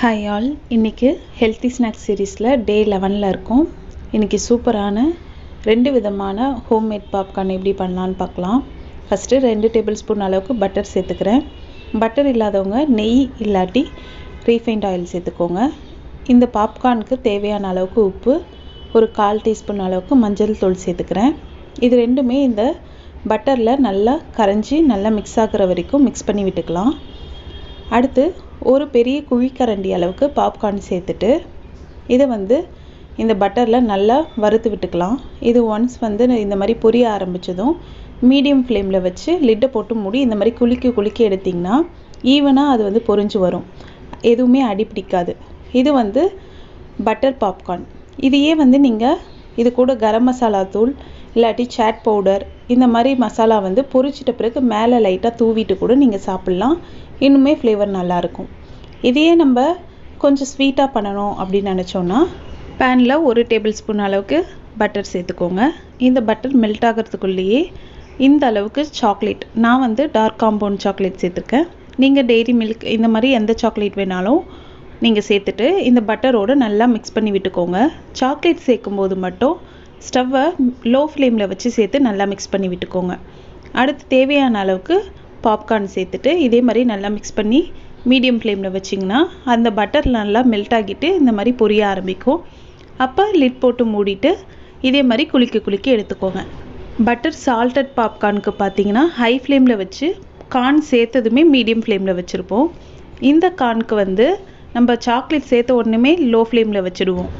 Hi all இன்றைக்கி healthy snacks சீரீஸில் day லெவனில் இருக்கும். இன்றைக்கி சூப்பரான ரெண்டு விதமான ஹோம்மேட் பாப்கார்ன் எப்படி பண்ணலான்னு பார்க்கலாம். ஃபஸ்ட்டு ரெண்டு டேபிள் ஸ்பூன் அளவுக்கு பட்டர் சேர்த்துக்கிறேன். பட்டர் இல்லாதவங்க நெய் இல்லாட்டி ரீஃபைண்ட் ஆயில் சேர்த்துக்கோங்க. இந்த பாப்கார்னுக்கு தேவையான அளவுக்கு உப்பு ஒரு கால் டீஸ்பூன் அளவுக்கு மஞ்சள் தூள் சேர்த்துக்கிறேன். இது ரெண்டுமே இந்த பட்டரில் நல்லா கரைஞ்சி நல்லா மிக்ஸ் ஆகுற வரைக்கும் மிக்ஸ் பண்ணி விட்டுக்கலாம். அடுத்து ஒரு பெரிய குழிக்கரண்டி அளவுக்கு பாப்கார்ன் சேர்த்துட்டு இதை வந்து இந்த பட்டரில் நல்லா வறுத்து விட்டுக்கலாம். இது ஒன்ஸ் வந்து இந்த மாதிரி பொரிய ஆரம்பித்ததும் மீடியம் ஃப்ளேமில் வச்சு லிட்டை போட்டு மூடி இந்த மாதிரி குலுக்கி குலுக்கி எடுத்திங்கன்னா ஈவனாக அது வந்து பொரிஞ்சு வரும். எதுவுமே அடி பிடிக்காது. இது வந்து பட்டர் பாப்கார்ன் இதையே வந்து நீங்கள் இது கூட கரம் மசாலா தூள் இல்லாட்டி சாட் பவுடர் இந்த மாதிரி மசாலா வந்து பொரிச்சிட்ட பிறகு மேலே லைட்டாக தூவிட்டு கூட நீங்கள் சாப்பிட்லாம். இன்னுமே ஃப்ளேவர் நல்லாயிருக்கும் இதையே நம்ம கொஞ்சம் ஸ்வீட்டாக பண்ணணும் அப்படின்னு நினச்சோன்னா பேனில் ஒரு டேபிள் ஸ்பூன் அளவுக்கு பட்டர் சேர்த்துக்கோங்க. இந்த பட்டர் மெல்ட் ஆகிறதுக்குள்ளேயே இந்த அளவுக்கு சாக்லேட் நான் வந்து டார்க் காம்பவுண்ட் சாக்லேட் சேர்த்துருக்கேன். நீங்கள் டெய்ரி மில்க் இந்த மாதிரி எந்த சாக்லேட் வேணாலும் நீங்கள் சேர்த்துட்டு இந்த பட்டரோடு நல்லா மிக்ஸ் பண்ணி விட்டுக்கோங்க. சாக்லேட் சேர்க்கும்போது மட்டும் ஸ்டவ்வை லோ ஃப்ளேமில் வச்சு சேர்த்து நல்லா மிக்ஸ் பண்ணி விட்டுக்கோங்க. அடுத்து தேவையான அளவுக்கு பாப்கார்ன் சேர்த்துட்டு இதே மாதிரி நல்லா மிக்ஸ் பண்ணி மீடியம் ஃப்ளேமில் வச்சிங்கன்னா அந்த பட்டர் நல்லா மெல்ட் ஆகிட்டு இந்த மாதிரி பொரிய ஆரம்பிக்கும். அப்போ லிட் போட்டு மூடிட்டு இதே மாதிரி குளிக்க குளிக்க எடுத்துக்கோங்க. பட்டர் சால்டட் பாப்கார்னுக்கு பார்த்தீங்கன்னா ஹை ஃப்ளேமில் வச்சு கார்ன் சேர்த்ததுமே மீடியம் ஃப்ளேமில் வச்சுருப்போம். இந்த கார்னுக்கு வந்து நம்ம சாக்லேட் சேர்த்த உடனே லோ ஃப்ளேமில் வச்சுடுவோம்.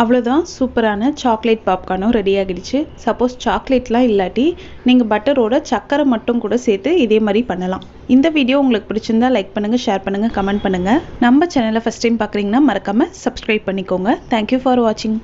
அவ்வளோதான் சூப்பரான சாக்லேட் பாப்கார்னும் ரெடி ஆகிடுச்சு. சப்போஸ் சாக்லேட்லாம் இல்லாட்டி நீங்கள் பட்டரோட சக்கரை மட்டும் கூட சேர்த்து இதே மாதிரி பண்ணலாம். இந்த வீடியோ உங்களுக்கு பிடிச்சிருந்தா லைக் பண்ணுங்கள் ஷேர் பண்ணுங்கள் கமெண்ட் பண்ணுங்கள் நம்ம சேனலை ஃபஸ்ட் டைம் பார்க்குறீங்கன்னா மறக்காமல் சப்ஸ்கிரைப் பண்ணிக்கோங்க. தேங்க்யூ ஃபார் வாட்சிங்